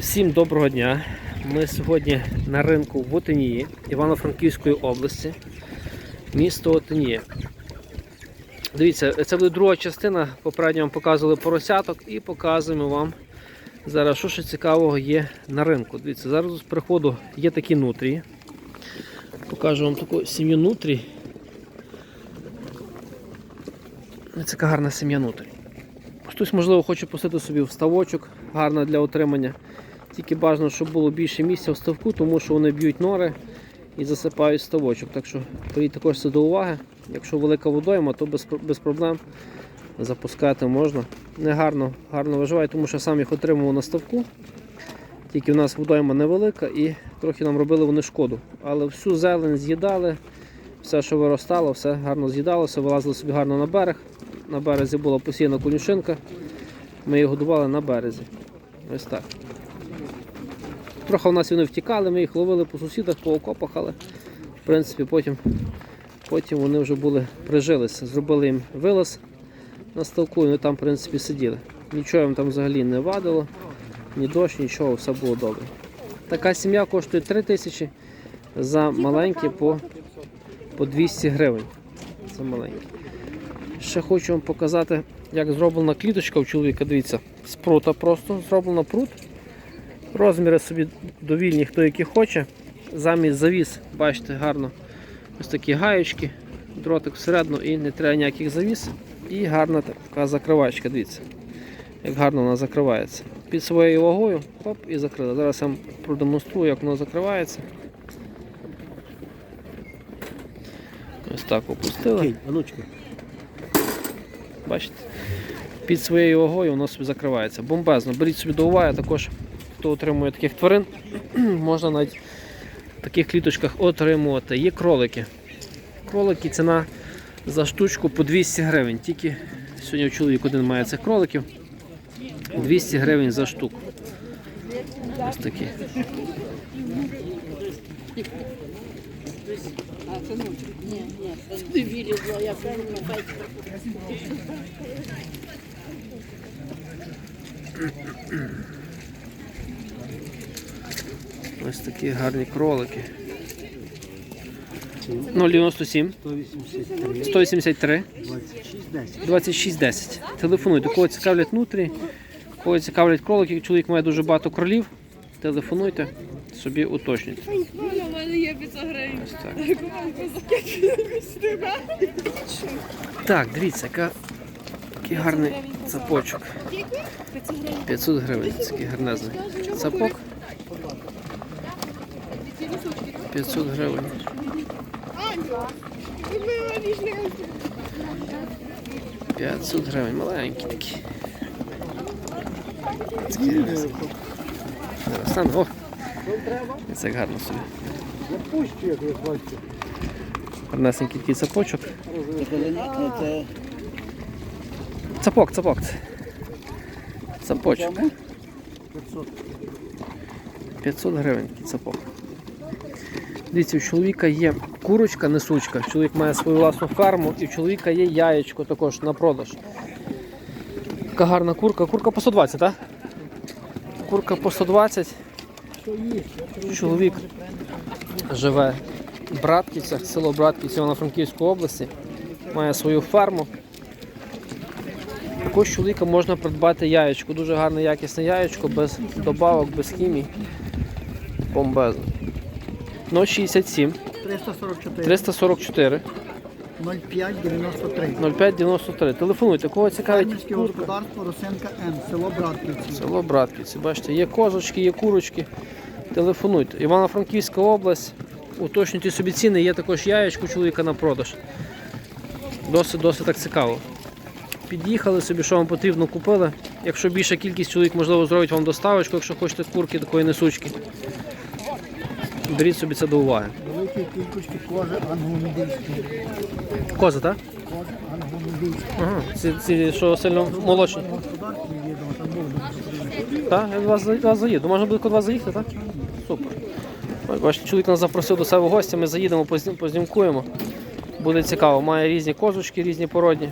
Всім доброго дня. Ми сьогодні на ринку в Отинії, Івано-Франківської області, місто Отинія. Дивіться, це буде друга частина. Попередньо вам показували поросяток і показуємо вам зараз, що ще цікавого є на ринку. Дивіться, зараз з приходу є такі нутрії. Покажу вам таку сім'ю нутрій. Це така гарна сім'я нутрій. Хтось, можливо, хоче пустити собі вставочок, гарна для отримання. Тільки бажано, щоб було більше місця в ставку, тому що вони б'ють нори і засипають ставочок. Так що беріть також це до уваги. Якщо велика водойма, то без, без проблем запускати можна. Не гарно, гарно виживає, тому що сам їх отримував на ставку. Тільки в нас водойма невелика і трохи нам робили вони шкоду. Але всю зелень з'їдали, все, що виростало, все гарно з'їдалося, вилазили собі гарно на берег. На березі була посіяна конюшинка. Ми її годували на березі. Ось так. Трохи в нас вони втікали, ми їх ловили по сусідах, по окопах, але в принципі потім, потім вони вже були прижилися. Зробили їм вилаз на ставку і вони там в принципі сиділи. Нічого їм там взагалі не вадило, ні дощ, нічого, все було добре. Така сім'я коштує 3 тисячі за маленькі по, по 200 гривень. Це маленькі. Ще хочу вам показати, як зроблена кліточка у чоловіка. Дивіться, з прута просто зроблено прут. Розміри собі довільні, хто який хоче. Замість завіс, бачите, гарно ось такі гаєчки, дротик всередину і не треба ніяких завіс. І гарна така закривачка, дивіться, як гарно вона закривається. Під своєю вагою хоп, і закрила. Зараз я вам продемонструю, як воно закривається. Ось так опустили. Бачите? Під своєю вагою воно собі закривається. Бомбезно. Беріть собі до уваги, також хто отримує таких тварин, можна навіть в таких кліточках отримувати. Є кролики. Кролики ціна за штучку по 200 гривень. Тільки сьогодні чоловік один має цих кроликів. 200 гривень за штуку. Ось такі. Не вилізла, я прямо на байку. Ось такі гарні кролики. 097 183, 183 26, 10. 2610. Телефонуйте. Кого цікавлять нутрі, кого цікавлять кролики, чоловік має дуже багато кролів. Телефонуйте, собі уточнюйте. У мене є 500 гривень. Ось так. Так, дивіться, яка, який гарний цапочок. 500 гривень, такий гарнезний. Цапок. 500 гривень. 500 гривень, маленький такий. Такий стану. О! Це як гарно собі. Гарнесенький такий цапочок. Цапок, цапок. Цапочок. 500. 500 гривень такий цапок. Дивіться, у чоловіка є курочка, несучка, чоловік має свою власну ферму і у чоловіка є яєчко також на продаж. Така гарна курка. Курка по 120, так? Курка по 120. Чоловік живе в Братківцях, село Братківці Івано-Франківської області. Має свою ферму. Також чоловіка можна придбати яєчко. Дуже гарне якісне яєчко, без добавок, без хімії. Бомбезно. 067 344, 344 05, 93. 05 93. Телефонуйте, кого цікавить курка. господарство Росенка М, село Братківці. Село Братківці. Бачите, є козочки, є курочки. Телефонуйте. Івано-Франківська область. Уточнюйте собі ціни, є також яєчко чоловіка на продаж. Досить, досить так цікаво. Під'їхали собі, що вам потрібно, купили. Якщо більша кількість чоловік, можливо, зробить вам доставочку, якщо хочете курки такої несучки. Беріть собі це до уваги. Великі кількості кожи ангумідійські. Коза, так? Кожи ангумідійські. Ага. Ці, ці що сильно був. Так, я до вас, до вас заїду. Можна буде до вас заїхати, так? Супер. Бачите, чоловік нас запросив до себе в гості, ми заїдемо, познім- познімкуємо. Буде цікаво. Має різні козочки, різні породні.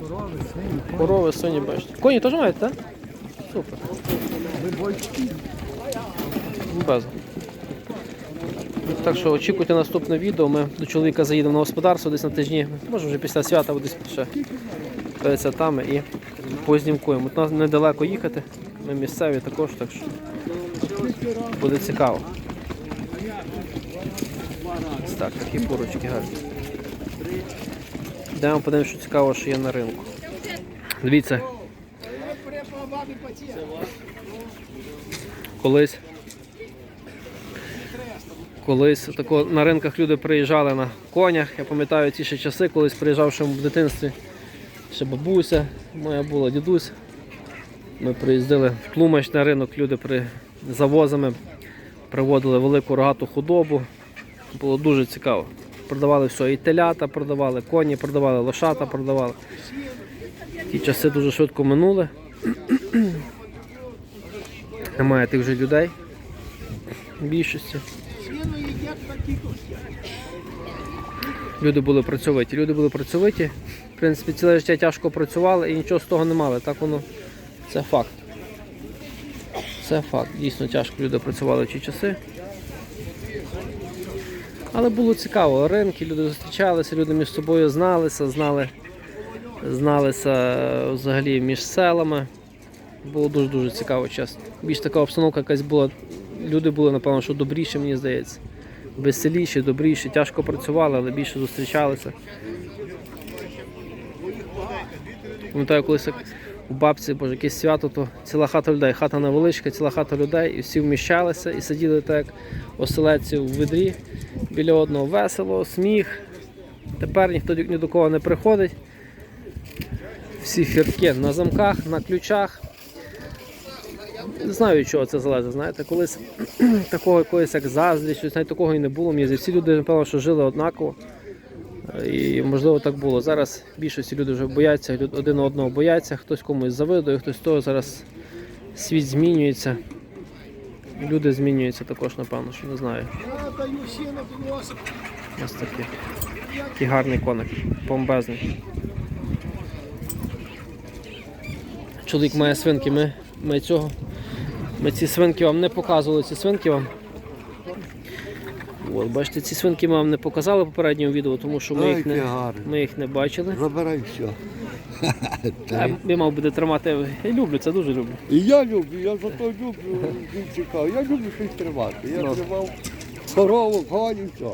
Корови, свині, Корови, свині, бачите. Коні теж маєте, так? Супер. вибольчики. Без. Так що очікуйте наступне відео. Ми до чоловіка заїдемо на господарство десь на тижні. Може вже після свята або десь ще святами і познімкуємо. От нас недалеко їхати. Ми місцеві також, так що буде цікаво. Так, такі курочки гарні. Йдемо подивимося, що цікаво, що є на ринку. Дивіться. Колись. Колись тако, на ринках люди приїжджали на конях. Я пам'ятаю ті ще часи, колись приїжджав ще в дитинстві. Ще бабуся моя була, дідусь. Ми приїздили в Тлумач на ринок, люди при завозами приводили велику рогату худобу. Було дуже цікаво. Продавали все, і телята продавали, коні продавали, лошата продавали. Ті часи дуже швидко минули. Немає тих вже людей в більшості. Люди були працьовиті. Люди були працьовиті. В принципі, ціле життя тяжко працювали і нічого з того не мали. Так воно це факт. Це факт. Дійсно тяжко люди працювали в ті часи. Але було цікаво. Ринки, люди зустрічалися, люди між собою зналися, знали, зналися е, взагалі між селами. Було дуже-дуже цікаво, чесно. Більш така обстановка якась була. Люди були, напевно, що добріші, мені здається. Веселіші, добріші, тяжко працювали, але більше зустрічалися. Пам'ятаю, колись у бабці, боже, якесь свято, то ціла хата людей, хата невеличка, ціла хата людей, і всі вміщалися і сиділи так, оселедці в ведрі біля одного. Весело, сміх. Тепер ніхто ні до кого не приходить. Всі фіртки на замках, на ключах. Не знаю, від чого це залежить. Знаєте, колись такого якогось як заздрість, щось навіть такого і не було. Мені всі люди, напевно, що жили однаково. І можливо так було. Зараз більшості люди вже бояться, один одного бояться, хтось комусь завидує, хтось того. Зараз світ змінюється. Люди змінюються також, напевно, що не знаю. Ось такий. Такий гарний коник, бомбезний. Чоловік має свинки, ми, ми цього. Ми ці свинки вам не показували, ці свинки вам. От, бачите, ці свинки ми вам не показали в попередньому відео, тому що ми Ой, їх не, ми їх не бачили. Забирай все. А Я мав буде тримати. Я люблю це, дуже люблю. І я люблю, я зато люблю, він цікавий. Я люблю щось тримати. Я тримав корову, коні, все.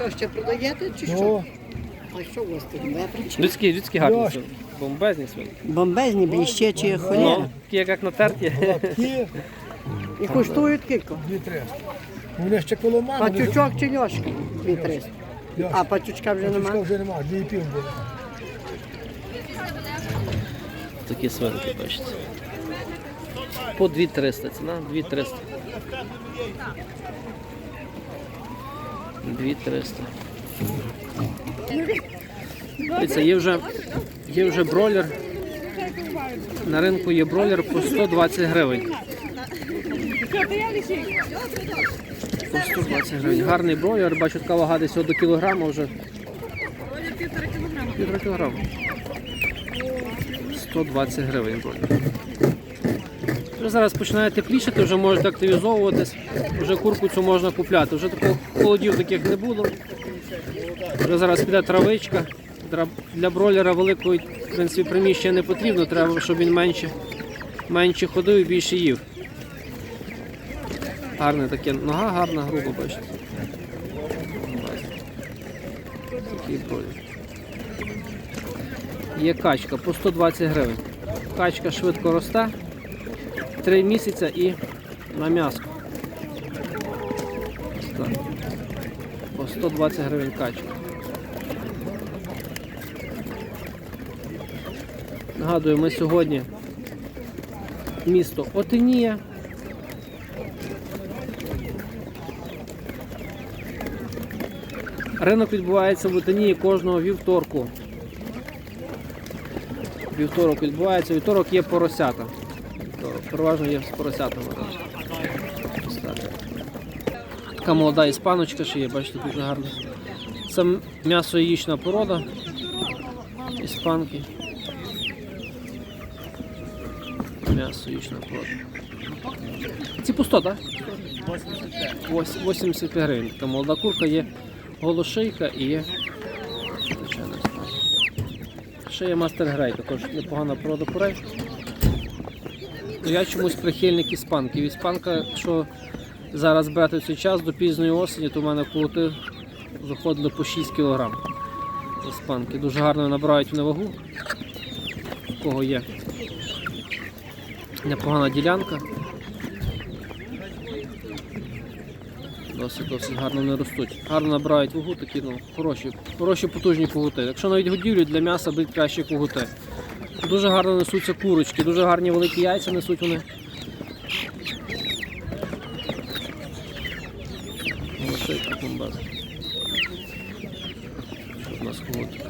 Що ще продаєте чи що? А що у вас тут? Людські, людські гарні. Бомбезні свинки. Бомбезні, бліщечі, Ну, холєра. такі як натерті. ті, І коштують кілько? дві три. Вони ще коло мами. Патючок чи льошка? Дві триста. Льош, А патючка вже Патючка нема? вже нема, дві і пів буде. Такі свинки, бачите. По 2300 ціна, 2300. 2300. Дивіться, є вже, є вже бройлер. На ринку є бройлер по 120 гривень. По 120 гривень. Гарний бройлер, бачу, така вага десь до кілограма вже. Півтора кілограма. 120 гривень бройлер. Вже зараз починає теплішати, вже можете активізовуватись, вже курку цю можна купляти. Вже такого холодів таких не було. Вже зараз піде травичка. Для бройлера великої в принципі, приміщення не потрібно, треба, щоб він менше, менше ходив і більше їв. Гарне таке, нога гарна, грубо бачите. Такий бройлер. Є качка по 120 гривень. Качка швидко росте. 3 місяці і на м'ясо. По 120 гривень качка. Нагадую, ми сьогодні місто Отинія. Ринок відбувається в Отинії кожного вівторку. Вівторок відбувається, вівторок є поросята. Вівторок. Переважно є з поросятами. Така молода іспаночка ще є, бачите, дуже гарна. Це м- м'ясо яєчна порода. Іспанки. Порода. ці по 100, так? 85 гривень. Така молода курка є голошийка і є. Ще є мастер грей, також непогана порода курей. Ну, Я чомусь прихильник іспанки. Іспанка, якщо зараз брати цей час до пізньої осені, то в мене кулоти заходили по 6 кг. Іспанки дуже гарно набирають на вагу. У кого є непогана ділянка. Досить досить гарно не ростуть. Гарно набирають вагу, такі ну, хороші, хороші потужні когути. Якщо навіть годівлю для м'яса будуть кращі когути. Дуже гарно несуться курочки, дуже гарні великі яйця несуть вони. Лошейка бомбезна. Що в нас когути?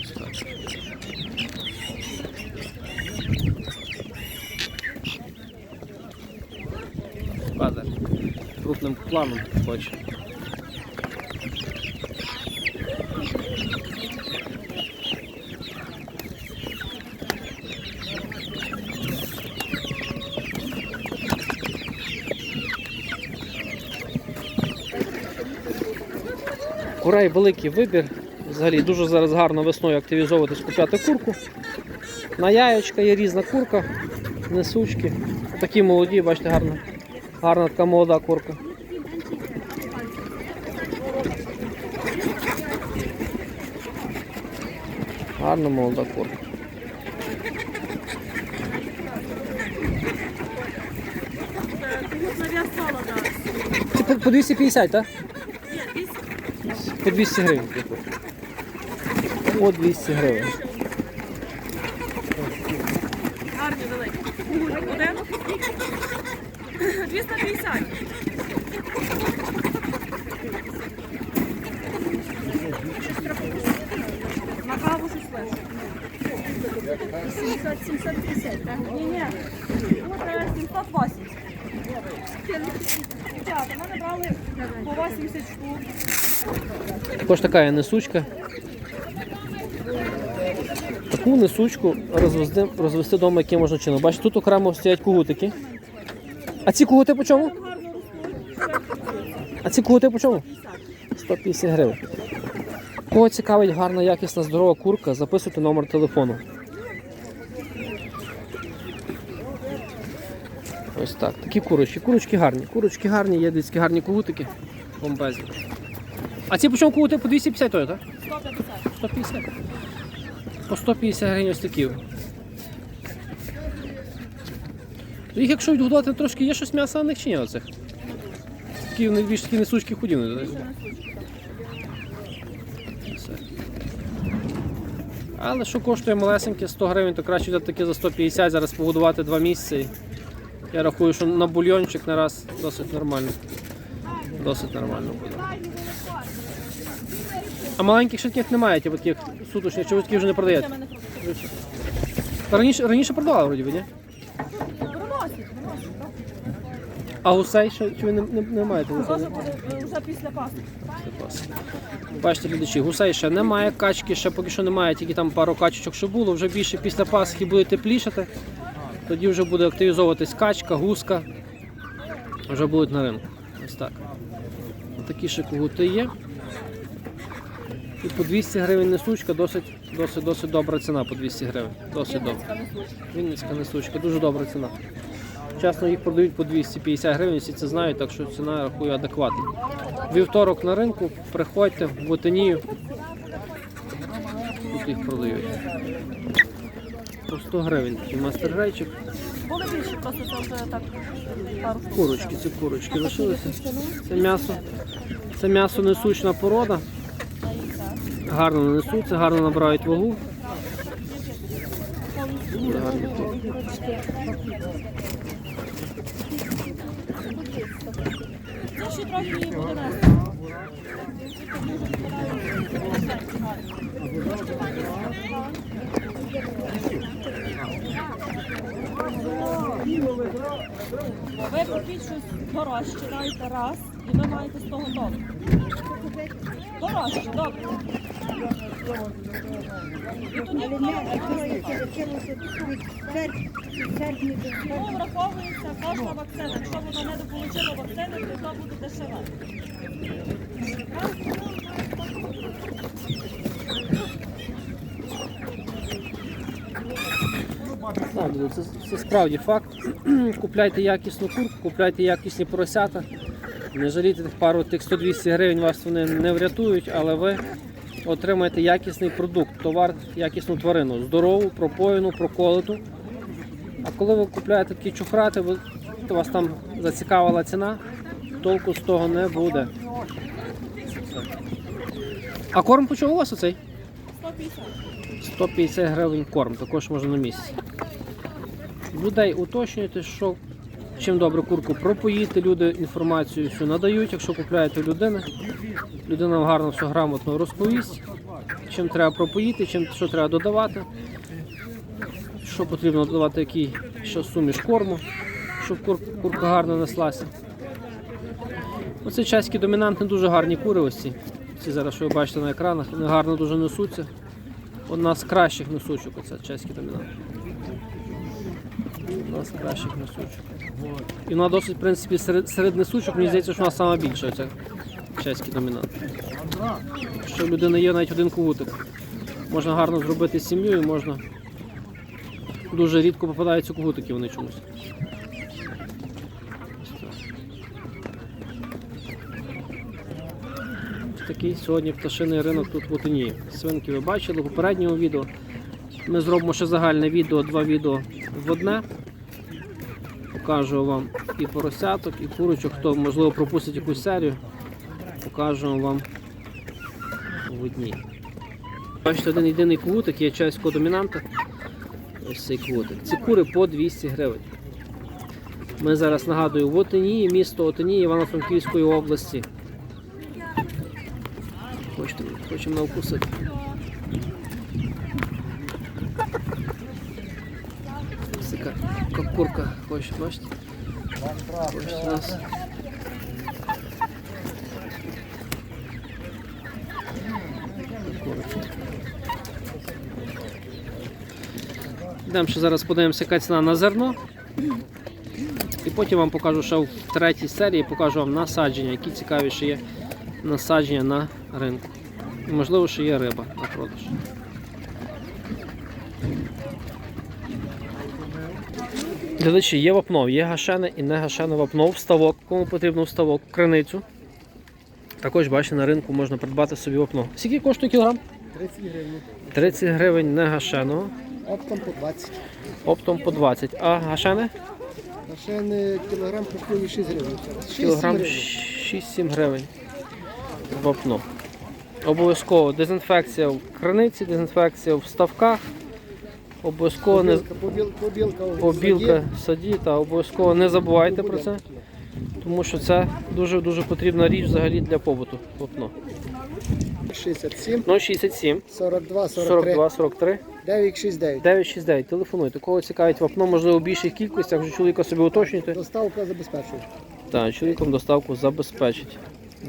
Ось так. Падає. Крупним планом хоче. Курей великий вибір. Взагалі дуже зараз гарно весною активізовуватись, купляти курку. На яєчка є різна курка, несучки. Такі молоді, бачите, гарна. Гарна така молода курка. Гарна молода. Це по, по 250, так? По 200 гривень. По 200 гривень. Гарні великі. Один. 250. На каву щось лише. 700, 750, так? Ні, ні. Е, 780. Дівчата, в мене брали по 80 штук. Також така є несучка. Таку несучку розвести, розвести вдома яким можна чином. Бачите, тут окремо стоять кугутики. А ці кугути по чому? А ці кугути по чому? 150 гривень. Кого цікавить гарна, якісна, здорова курка, записуйте номер телефону. Ось так. Такі курочки. Курочки гарні. Курочки гарні, є дитячі гарні кугутики. Бомбезні. А ці по чому кугути по 250 той, так? 150. 150. По 150 гривень ось такі. Їх якщо відгодувати трошки, є щось м'яса на них чи ні оцих? Такі вони більш такі несучки худі. вони, так? Все. Але що коштує малесеньке 100 гривень, то краще взяти таке за 150, зараз погодувати 2 місяці. Я рахую, що на бульйончик на раз досить нормально. Досить нормально буде. А маленьких ще таких немає, типу таких суточних, чи ви такі вже не продаєте? Та раніше, раніше продавали вроді би, ні? А гусей ще чи ви не, не, не маєте гусей? Теж буде е, вже після. Клас. Бачите, глядачі, гусей ще немає, качки ще поки що немає, тільки там пару качечок ще було, вже більше після Пасхи буде теплішати. Тоді вже буде активізовуватись качка, гуска. Вже будуть на ринку. Ось так. Такі ще кугути є. І по 200 гривень несучка, досить, досить, досить добра ціна по 200 гривень. Досить добра. Вінницька несучка, дуже добра ціна. Чесно, їх продають по 250 гривень, всі це знають, так що ціна рахую адекватна. Вівторок на ринку, приходьте в Ботанію. Тут їх продають. По 100 гривень такий мастер рейчик. Були більше, просто це вже так пару. Курочки, ці курочки лишилися. Це м'ясо. Це м'ясо несучна порода. Гарно несуться, гарно набирають вагу. Це ще трохи її буде нести. Ви купіть щось дорожче, дайте раз, і ви маєте з того добре. Дорожче, добре. Тому враховується кожна вакцина. Якщо вона не дополучила вакцини, то то буде дешеве. Так, це, це справді факт. Купляйте якісну курку, купляйте якісні поросята. Не жалійте тих пару тих 100-200 гривень, вас вони не врятують, але ви отримаєте якісний продукт, товар, якісну тварину, здорову, пропоєну, проколоту. А коли ви купляєте такі чухрати, ви, то вас там зацікавила ціна, толку з того не буде. А корм по чому у вас оцей? 150. 150 гривень корм, також можна на місці. Людей уточнюйте, що чим добре курку пропоїти, люди інформацію всю надають. Якщо купляєте у людини, людина вам гарно все грамотно розповість, чим треба пропоїти, чим що треба додавати, що потрібно додавати, який що суміш корму, щоб кур, курка гарно неслася. Оце чеські домінанти дуже гарні кури ось ці. Ці зараз, що ви бачите на екранах, вони гарно дуже несуться. Одна з кращих несучок, оце чеський домінант. З кращих несучок. І вона досить, в принципі, серед, серед несучок, мені здається, що вона сама більша, ця чеський домінант. Якщо в людини є навіть один кувутик, можна гарно зробити сім'ю і можна. Дуже рідко попадаються кугутики вони чомусь. Такий сьогодні пташиний ринок тут в Отині. Свинки ви бачили в попередньому відео. Ми зробимо ще загальне відео, два відео в одне. Покажу вам і поросяток, і курочок, хто можливо пропустить якусь серію. Покажу вам в одній. Бачите, один єдиний квутик є чеського домінанта. Ось цей квутик. Ці кури по 200 гривень. Ми зараз нагадую в Отині, місто Отині Івано-Франківської області. Хочемо на вкусити. Ось така ка- курка хоче, бачите? Хоче нас. Йдемо ще зараз подивимося, яка на зерно. І потім вам покажу ще в третій серії, покажу вам насадження, які цікавіші є насадження на ринку. І можливо, ще є риба на продаж. Глядачі, є вапно, є гашене і не гашене вапно, вставок, кому потрібно вставок, криницю. Також, бачите, на ринку можна придбати собі вапно. Скільки коштує кілограм? 30 гривень. 30 гривень не гашеного, Оптом по 20. оптом по 20. А гашене? А ще не кілограм коштує 6 гривень. 6 Кілограм 6-7 гривень. Вапно. Обов'язково дезінфекція в краниці, дезінфекція в ставках. Обов'язково не Побілка, побіл- побілка, в саді. та обов'язково не забувайте про це, тому що це дуже дуже потрібна річ взагалі для побуту. Вапно. 67, 067 42, 43, 42 43 969. 969. Телефонуйте. Кого цікавить вапно, можливо, в більших кількостях, вже чоловіка собі уточнюйте. Доставка забезпечує. Так, чоловіком доставку забезпечить.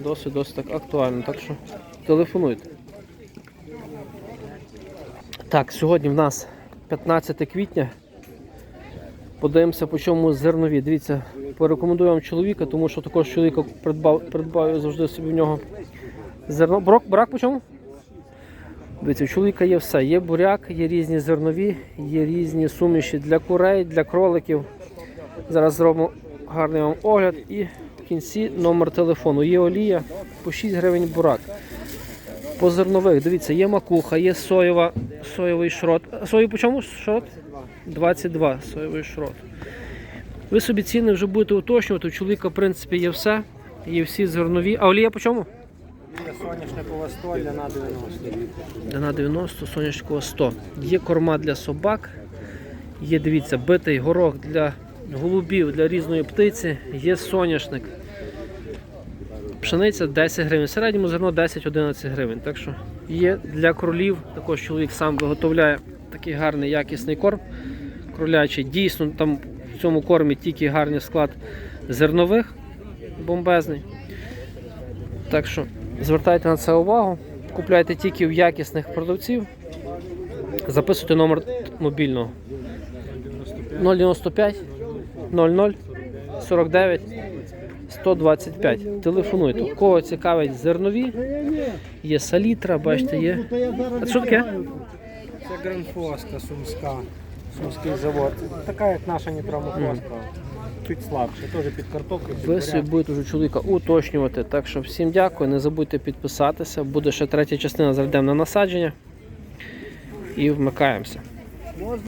Досить досить так актуально, так що телефонуйте. Так, сьогодні в нас 15 квітня. Подивимося, по чому зернові. Дивіться, порекомендую вам чоловіка, тому що також чоловіка придбав, придбаю завжди собі в нього зерно. Брак, брак по чому? Дивіться, у чоловіка є все. Є буряк, є різні зернові, є різні суміші для курей, для кроликів. Зараз зробимо гарний вам огляд і в кінці номер телефону. Є олія по 6 гривень бурак. По зернових, дивіться, є макуха, є соєва, соєвий шрот. А Сою по чому шрот? 22 соєвий шрот. Ви собі ціни вже будете уточнювати. У чоловіка, в принципі, є все. Є всі зернові. А олія по чому? Соняшникова 100 для на 90. Дана 90, соняшкова 100. Є корма для собак, є, дивіться, битий горох для голубів, для різної птиці, є соняшник. Пшениця 10 гривень. В середньому зерно 10-11 гривень. Так що є для кролів. Також чоловік сам виготовляє такий гарний якісний корм. Кролячий. Дійсно, там в цьому кормі тільки гарний склад зернових, бомбезний. Так що звертайте на це увагу. Купляйте тільки в якісних продавців. Записуйте номер мобільного 095 00 49 125. Телефонуйте. Кого цікавить зернові, є салітра, бачите, є. А що таке? Це гранфоска сумська, сумський завод. Така як наша нітромофоска. Чуть слабше, теж під картоплю. Ви собі будете вже чоловіка уточнювати. Так що всім дякую. Не забудьте підписатися. Буде ще третя частина, зайдемо на насадження. І вмикаємося.